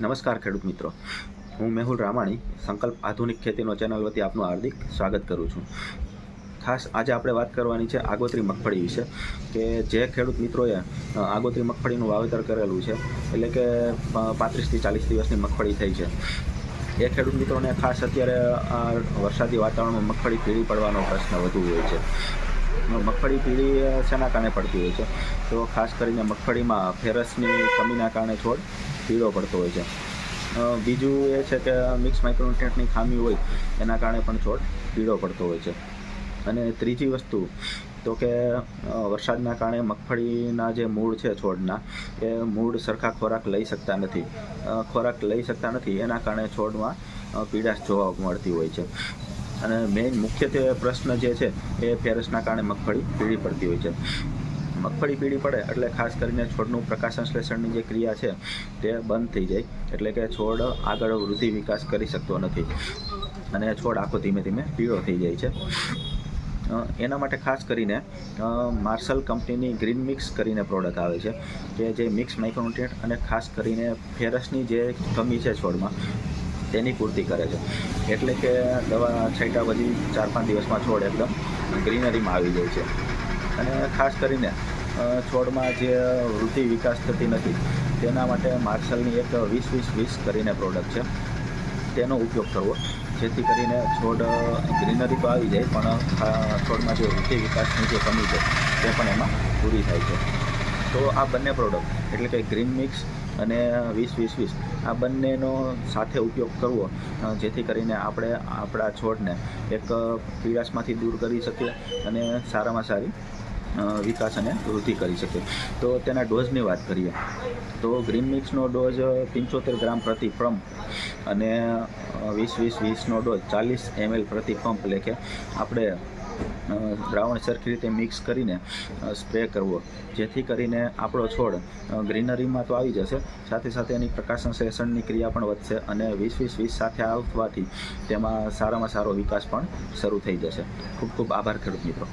નમસ્કાર ખેડૂત મિત્રો. હું મેહુલ રામાણી, સંકલ્પ આધુનિક ખેતીનો ચેનલ વતી આપનું હાર્દિક સ્વાગત કરું છું. ખાસ આજે આપણે વાત કરવાની છે આગોતરી મગફળી વિશે, કે જે ખેડૂત મિત્રોએ આગોતરી મગફળીનું વાવેતર કરેલું છે, એટલે કે પાંત્રીસથી ચાલીસ દિવસની મગફળી થઈ છે. એ ખેડૂત મિત્રોને ખાસ અત્યારે આ વરસાદી વાતાવરણમાં મગફળી પીળી પડવાનો પ્રશ્ન વધુ હોય છે. મગફળી પીળી શેના કારણે પડતી હોય છે? તો ખાસ કરીને મગફળીમાં ફેરસની કમીના કારણે છોડ પીળો પડતો હોય છે. બીજું એ છે કે મિક્સ માઇક્રોન્યુટ્રન્ટની ખામી હોય, એના કારણે પણ છોડ પીળો પડતો હોય છે. અને ત્રીજી વસ્તુ, તો કે વરસાદના કારણે મગફળીના જે મૂળ છે છોડના, એ મૂળ સરખા ખોરાક લઈ શકતા નથી. ખોરાક લઈ શકતા નથી, એના કારણે છોડમાં પીડાશ જોવા મળતી હોય છે. અને મેઇન મુખ્યત્વે પ્રશ્ન જે છે, એ ફેરસના કારણે મગફળી પીળી પડતી હોય છે. મગફળી પીળી પડે એટલે ખાસ કરીને છોડનું પ્રકાશ સંશ્લેષણની જે ક્રિયા છે તે બંધ થઈ જાય, એટલે કે છોડ આગળ વૃદ્ધિ વિકાસ કરી શકતો નથી અને છોડ આખો ધીમે ધીમે પીળો થઈ જાય છે. એના માટે ખાસ કરીને માર્શલ કંપનીની ગ્રીન મિક્સ કરીને પ્રોડક્ટ આવે છે, કે જે મિક્સ માઇક્રોન્યુટ્રિયન્ટ અને ખાસ કરીને ફેરસની જે કમી છે છોડમાં, તેની પૂર્તિ કરે છે. એટલે કે દવા છાંટ્યા પછી ચાર પાંચ દિવસમાં છોડ એકદમ ગ્રીનરીમાં આવી જાય છે. અને ખાસ કરીને છોડમાં જે વૃદ્ધિ વિકાસ થતી નથી, તેના માટે માર્શલની એક વીસ વીસ વીસ કરીને પ્રોડક્ટ છે. તેનો ઉપયોગ કરવો. જેથી કરીને છોડ ગ્રીનરી તો આવી જાય, પણ છોડમાં જે વૃદ્ધિ વિકાસની જે કમી છે, તે પણ એમાં પૂરી થાય છે. તો આ બંને પ્રોડક્ટ એટલે કે ગ્રીન મિક્સ અને વીસ વીસ વીસ, આ બંનેનો સાથે ઉપયોગ કરવો જેથી કરીને આપણે આપણા છોડને એક પીડાશમાંથી દૂર કરી શકીએ અને સારામાં સારી વિકાસ અને વૃદ્ધિ કરી શકે. તો તેના ડોઝની વાત કરીએ. તો ગ્રીન મિક્સનો ડોઝ પંચોતેર ગ્રામ પ્રતિ પંપ અને વીસ વીસ વીસનો ડોઝ ચાલીસ એમએલ પ્રતિ પંપ લેખે આપણે દ્રાવણ સરખી રીતે મિક્સ કરીને સ્પ્રે કરવો. જેથી કરીને આપણો છોડ ગ્રીનરીમાં તો આવી જશે. સાથે સાથે એની પ્રકાશન શેષણની ક્રિયા પણ વધશે અને વીસ વીસ વીસ સાથે આવવાથી તેમાં સારામાં સારો વિકાસ પણ શરૂ થઈ જશે. ખૂબ ખૂબ આભાર ખેડૂત મિત્રો.